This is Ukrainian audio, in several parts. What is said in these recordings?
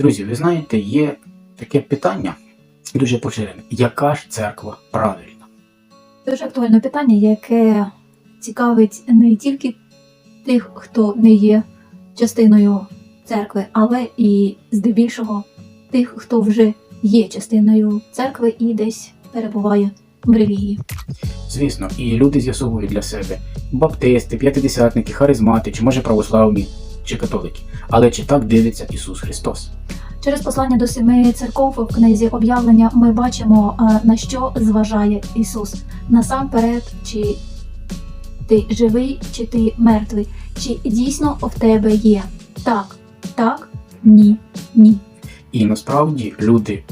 Друзі, ви знаєте, є таке питання дуже поширене. Яка ж церква правильна? Дуже актуальне питання, яке цікавить не тільки тих, хто не є частиною церкви, але і здебільшого тих, хто вже є частиною церкви і десь перебуває в релігії. Звісно, і люди з'ясовують для себе баптисти, п'ятидесятники, харизмати, чи може православні, чи католики. Але чи так дивиться Ісус Христос? Через послання до семи церков в книзі об'явлення ми бачимо, е, на що зважає Ісус. Насамперед, чи ти живий, чи ти мертвий, чи дійсно в тебе є так, так, ні, ні. І насправді люди,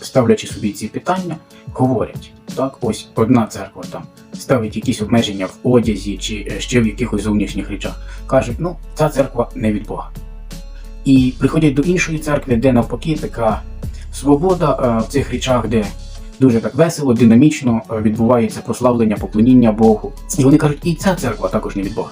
ставлячи собі ці питання, говорять: так, ось одна церква там ставить якісь обмеження в одязі чи е, ще в якихось зовнішніх речах. Кажуть, ну ця церква не від Бога. І приходять до іншої церкви, де навпаки така свобода е, в цих речах, де дуже так весело, динамічно е, відбувається прославлення, поклоніння Богу. І вони кажуть, і ця церква також не від Бога.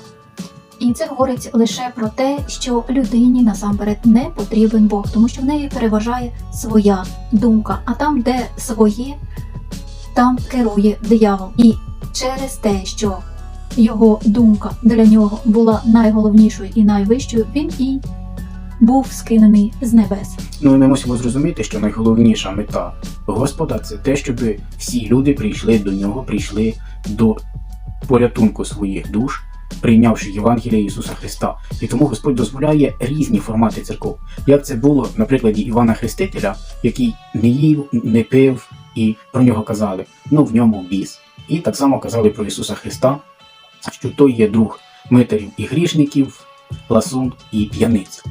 І це говорить лише про те, що людині насамперед не потрібен Бог, тому що в неї переважає своя думка. А там, де своє, там керує диявол. І через те, що його думка для нього була найголовнішою і найвищою, він і був скинений з небес. Ну, ми мусимо зрозуміти, що найголовніша мета Господа це те, щоб всі люди прийшли до нього, прийшли до порятунку своїх душ, прийнявши Євангелія Ісуса Христа. І тому Господь дозволяє різні формати церков. Як це було на прикладі Івана Хрестителя, який не їв, не пив, і про нього казали, ну в ньому біс. І так само казали про Ісуса Христа, що той є друг митарів і грішників, ласун і п'яниць.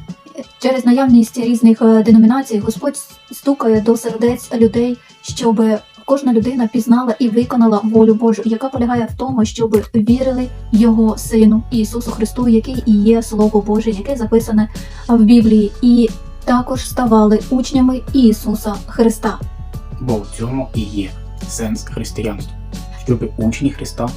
Через наявність різних е, деномінацій Господь стукає до сердець людей, щоб кожна людина пізнала і виконала волю Божу, яка полягає в тому, щоб вірили його сину Ісусу Христу, який і є Слово Боже, яке записане в Біблії, і також ставали учнями Ісуса Христа. Бо в цьому і є сенс християнства, щоб учні Христа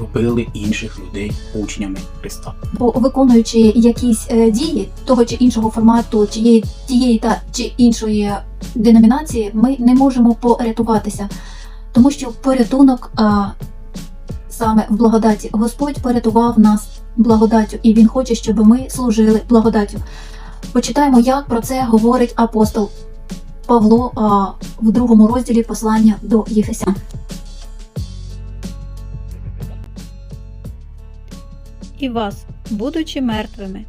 робили інших людей учнями Христа. Бо виконуючи якісь е, дії того чи іншого формату, чиєї тієї та чи іншої деномінації, ми не можемо порятуватися, тому що порятунок а, саме в благодаті. Господь порятував нас благодаттю, і Він хоче, щоб ми служили благодаттю. Почитаємо, як про це говорить апостол Павло а, в другому розділі послання до Єфесян. І вас, будучи мертвими,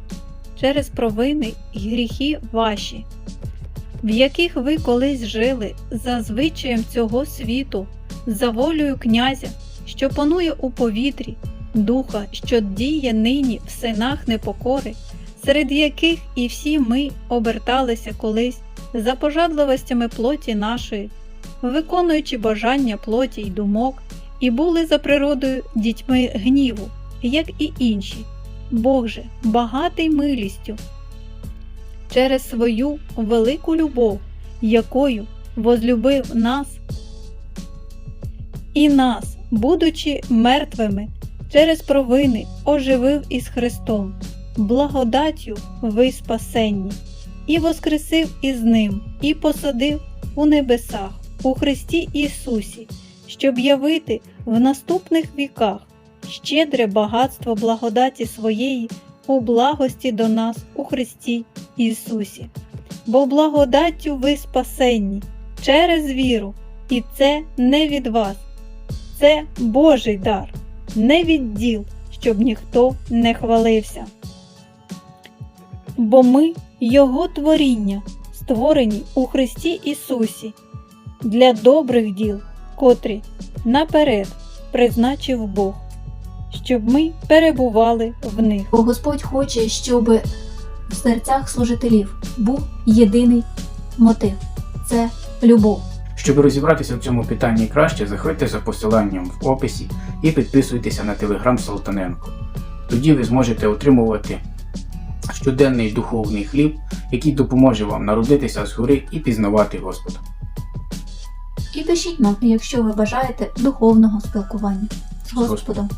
через провини й гріхи ваші, в яких ви колись жили за звичаєм цього світу, за волею князя, що панує у повітрі, духа, що діє нині в синах непокори, серед яких і всі ми оберталися колись за пожадливостями плоті нашої, виконуючи бажання плоті й думок, і були за природою дітьми гніву як і інші. Бог же багатий милістю через свою велику любов, якою возлюбив нас і нас, будучи мертвими, через провини оживив із Христом, благодаттю ви спасенні, і воскресив із Ним, і посадив у небесах, у Христі Ісусі, щоб явити в наступних віках щедре багатство благодаті своєї у благості до нас у Христі Ісусі. Бо благодаттю ви спасенні через віру, і це не від вас, це Божий дар, не від діл, щоб ніхто не хвалився. Бо ми Його творіння, створені у Христі Ісусі, для добрих діл, котрі наперед призначив Бог щоб ми перебували в них. Бо Господь хоче, щоб в серцях служителів був єдиний мотив це любов. Щоб розібратися в цьому питанні краще, заходьте за посиланням в описі і підписуйтеся на телеграм Салтаненко. Тоді ви зможете отримувати щоденний духовний хліб, який допоможе вам народитися згори і пізнавати Господа. І пишіть нам, якщо ви бажаєте духовного спілкування з Господом.